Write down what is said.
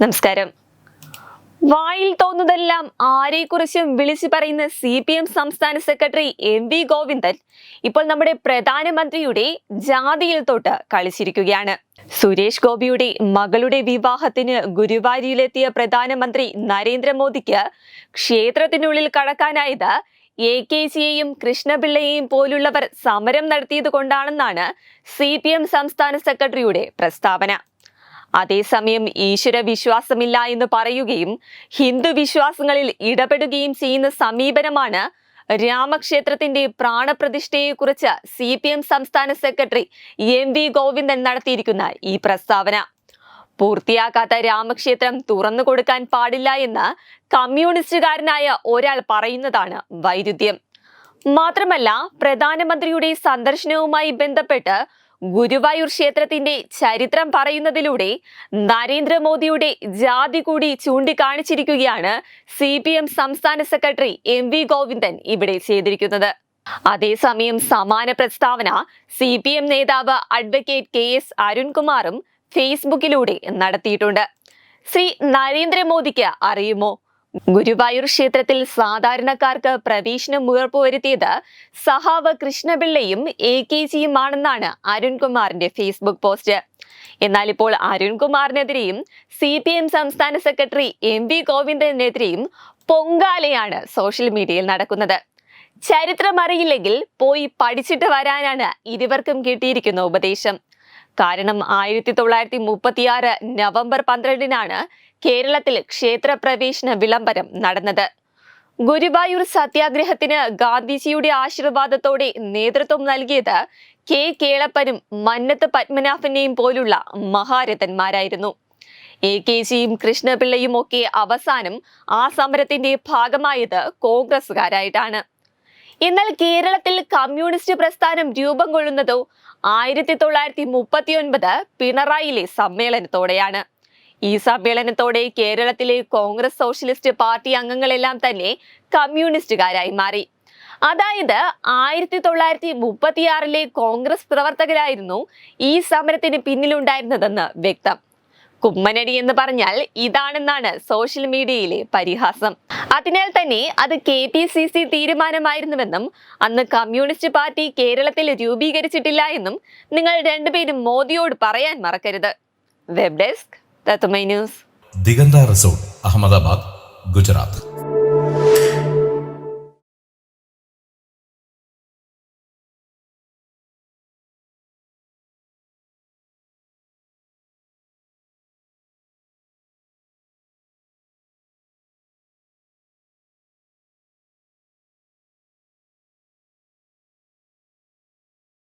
നമസ്കാരം. വായിൽ തോന്നുന്നതെല്ലാം ആരെക്കുറിച്ചും വിളിച്ചു പറയുന്ന സി പി എം സംസ്ഥാന സെക്രട്ടറി എം വി ഗോവിന്ദൻ ഇപ്പോൾ നമ്മുടെ പ്രധാനമന്ത്രിയുടെ ജാതിയിൽ തൊട്ട് കളിച്ചിരിക്കുകയാണ്. സുരേഷ് ഗോപിയുടെ മകളുടെ വിവാഹത്തിന് ഗുരുവായൂരിലെത്തിയ പ്രധാനമന്ത്രി നരേന്ദ്രമോദിക്ക് ക്ഷേത്രത്തിനുള്ളിൽ കടക്കാനായത് എ കെ ജിയെയും കൃഷ്ണപിള്ളയെയും പോലുള്ളവർ സമരം നടത്തിയത് കൊണ്ടാണെന്നാണ് സി പി എം സംസ്ഥാന സെക്രട്ടറിയുടെ പ്രസ്താവന. അതേസമയം ഈശ്വര വിശ്വാസമില്ല എന്ന് പറയുകയും ഹിന്ദു വിശ്വാസങ്ങളിൽ ഇടപെടുകയും ചെയ്യുന്ന സമീപനമാണ് രാമക്ഷേത്രത്തിന്റെ പ്രാണപ്രതിഷ്ഠയെക്കുറിച്ച് സി പി എം സംസ്ഥാന സെക്രട്ടറി എം വി ഗോവിന്ദൻ നടത്തിയിരിക്കുന്ന ഈ പ്രസ്താവന. പൂർത്തിയാക്കാത്ത രാമക്ഷേത്രം തുറന്നു കൊടുക്കാൻ പാടില്ല എന്ന് കമ്മ്യൂണിസ്റ്റുകാരനായ ഒരാൾ പറയുന്നതാണ് വൈരുദ്ധ്യം. മാത്രമല്ല പ്രധാനമന്ത്രിയുടെ സന്ദർശനവുമായി ബന്ധപ്പെട്ട് ഗുരുവായൂർ ക്ഷേത്രത്തിന്റെ ചരിത്രം പറയുന്നതിലൂടെ നരേന്ദ്രമോദിയുടെ ജാതി കൂടി ചൂണ്ടിക്കാണിച്ചിരിക്കുകയാണ് സി പി എം സംസ്ഥാന സെക്രട്ടറി എം വി ഗോവിന്ദൻ ഇവിടെ ചെയ്തിരിക്കുന്നത്. അതേസമയം സമാന പ്രസ്താവന സി പി എം നേതാവ് അഡ്വക്കേറ്റ് കെ എസ് അരുൺകുമാറും ഫേസ്ബുക്കിലൂടെ നടത്തിയിട്ടുണ്ട്. ശ്രീ നരേന്ദ്രമോദിക്ക് അറിയുമോ? ഗുരുവായൂർ ക്ഷേത്രത്തിൽ സാധാരണക്കാർക്ക് പ്രവേശനം ഉറപ്പുവരുത്തിയത് സഹാവ് കൃഷ്ണപിള്ളയും എ കെ ജിയുമാണെന്നാണ് അരുൺകുമാറിന്റെ ഫേസ്ബുക്ക് പോസ്റ്റ്. എന്നാൽ ഇപ്പോൾ അരുൺകുമാറിനെതിരെയും സി പി എം സംസ്ഥാന സെക്രട്ടറി എം വി ഗോവിന്ദനെതിരെയും പൊങ്കാലയാണ് സോഷ്യൽ മീഡിയയിൽ നടക്കുന്നത്. ചരിത്രം അറിയില്ലെങ്കിൽ പോയി പഠിച്ചിട്ട് വരാനാണ് ഇരുവർക്കും കിട്ടിയിരിക്കുന്ന ഉപദേശം. കാരണം ആയിരത്തി തൊള്ളായിരത്തി മുപ്പത്തിയാറ് നവംബർ പന്ത്രണ്ടിനാണ് കേരളത്തിൽ ക്ഷേത്രപ്രവേശന വിളംബരം നടന്നത്. ഗുരുവായൂർ സത്യാഗ്രഹത്തിന് ഗാന്ധിജിയുടെ ആശീർവാദത്തോടെ നേതൃത്വം നൽകിയത് കെ. കേളപ്പനും മന്നത്ത് പത്മനാഭനെയും പോലുള്ള മഹാരഥന്മാരായിരുന്നു. എ. കെ. ജിയും കൃഷ്ണപിള്ളയും ഒക്കെ അവസാനം ആ സമരത്തിന്റെ ഭാഗമായത് കോൺഗ്രസുകാരായിട്ടാണ് എന്നാൽ കേരളത്തിൽ കമ്മ്യൂണിസ്റ്റ് പ്രസ്ഥാനം രൂപം കൊള്ളുന്നതോ ആയിരത്തി തൊള്ളായിരത്തി മുപ്പത്തിയൊൻപത് പിണറായിലെ സമ്മേളനത്തോടെയാണ്. ഈ സമ്മേളനത്തോടെ കേരളത്തിലെ കോൺഗ്രസ് സോഷ്യലിസ്റ്റ് പാർട്ടി അംഗങ്ങളെല്ലാം തന്നെ കമ്മ്യൂണിസ്റ്റുകാരായി മാറി. അതായത് ആയിരത്തി തൊള്ളായിരത്തി മുപ്പത്തിയാറിലെ കോൺഗ്രസ് പ്രവർത്തകരായിരുന്നു ഈ സമരത്തിന് പിന്നിലുണ്ടായിരുന്നതെന്ന് വ്യക്തം. കുമ്മനടി എന്ന് പറഞ്ഞാൽ ഇതാണെന്നാണ് സോഷ്യൽ മീഡിയയിലെ പരിഹാസം. അതിനാൽ തന്നെ അത് കെ പി സി സി തീരുമാനമായിരുന്നുവെന്നും അന്ന് കമ്മ്യൂണിസ്റ്റ് പാർട്ടി കേരളത്തിൽ രൂപീകരിച്ചിട്ടില്ല എന്നും നിങ്ങൾ രണ്ടുപേരും മോദിയോട് പറയാൻ മറക്കരുത്. വെബ് ഡെസ്ക് തത്തുമൈ ന്യൂസ്. ദിഗന്ത റിസോർട്ട് അഹമ്മദാബാദ് ഗുജറാത്ത്.